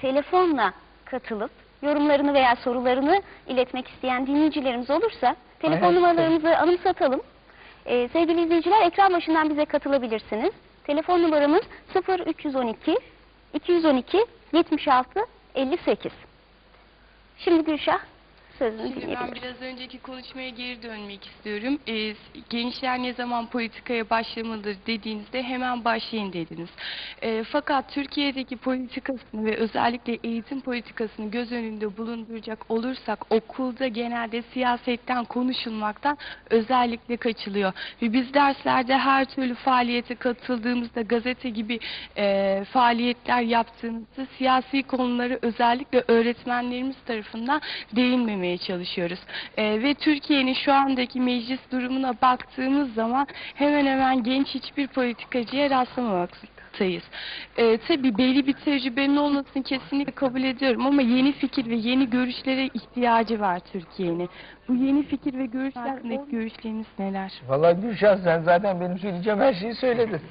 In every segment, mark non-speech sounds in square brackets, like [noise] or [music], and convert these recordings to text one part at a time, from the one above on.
telefonla katılıp yorumlarını veya sorularını iletmek isteyen dinleyicilerimiz olursa telefon Aynen. numaralarımızı anımsatalım. Ee, sevgili izleyiciler ekran başından bize katılabilirsiniz. Telefon numaramız 0312 212 76 58. Şimdi Gülşah sözünü Şimdi ben biraz önceki konuşmaya geri dönmek istiyorum. Ee, gençler ne zaman politikaya başlamalıdır dediğinizde hemen başlayın dediniz. Ee, fakat Türkiye'deki politikasını ve özellikle eğitim politikasını göz önünde bulunduracak olursak okulda genelde siyasetten konuşulmaktan özellikle kaçılıyor. Ve biz derslerde her türlü faaliyete katıldığımızda gazete gibi e, faaliyetler yaptığımızda siyasi konuları özellikle öğretmenlerimiz tarafından değinmemeye çalışıyoruz. E, ve Türkiye'nin şu andaki meclis durumuna baktığımız zaman hemen hemen genç hiçbir politikacıya rastlamaktayız. E, tabii belli bir tecrübenin olmasını kesinlikle kabul ediyorum ama yeni fikir ve yeni görüşlere ihtiyacı var Türkiye'nin. Bu yeni fikir ve görüşler hakkındaki görüşleriniz neler? Vallahi Gülşah sen zaten benim söyleyeceğim her şeyi söyledin. [laughs]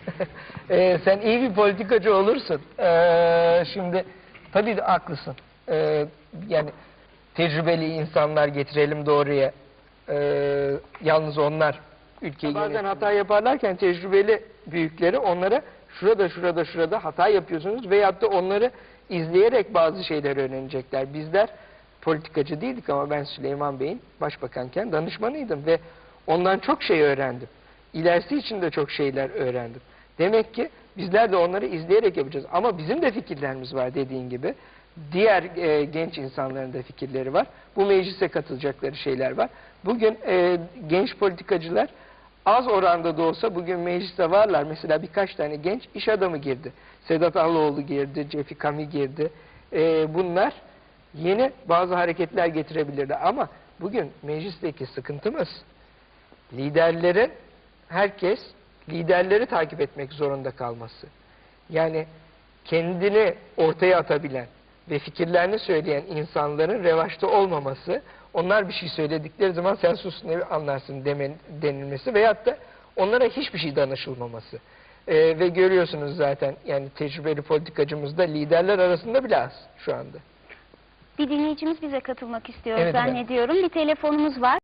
Ee, sen iyi bir politikacı olursun. Ee, şimdi tabii de haklısın. Ee, yani tecrübeli insanlar getirelim doğruya. Ee, yalnız onlar ülkeyi Bazen hata yaparlarken tecrübeli büyükleri onlara şurada şurada şurada hata yapıyorsunuz veyahut da onları izleyerek bazı şeyler öğrenecekler. Bizler politikacı değildik ama ben Süleyman Bey'in başbakanken danışmanıydım ve ondan çok şey öğrendim. İlerisi için de çok şeyler öğrendim. Demek ki bizler de onları izleyerek yapacağız. Ama bizim de fikirlerimiz var dediğin gibi. Diğer e, genç insanların da fikirleri var. Bu meclise katılacakları şeyler var. Bugün e, genç politikacılar az oranda da olsa bugün mecliste varlar. Mesela birkaç tane genç iş adamı girdi. Sedat Ağaoğlu girdi, Cefi Kami girdi. E, bunlar yeni bazı hareketler getirebilirler. Ama bugün meclisteki sıkıntımız liderlerin herkes liderleri takip etmek zorunda kalması. Yani kendini ortaya atabilen ve fikirlerini söyleyen insanların revaçta olmaması, onlar bir şey söyledikleri zaman sen sus ne anlarsın demen, denilmesi veyahut da onlara hiçbir şey danışılmaması. Ee, ve görüyorsunuz zaten yani tecrübeli politikacımızda liderler arasında bile az şu anda. Bir dinleyicimiz bize katılmak istiyor Evet, zannediyorum. Bir telefonumuz var.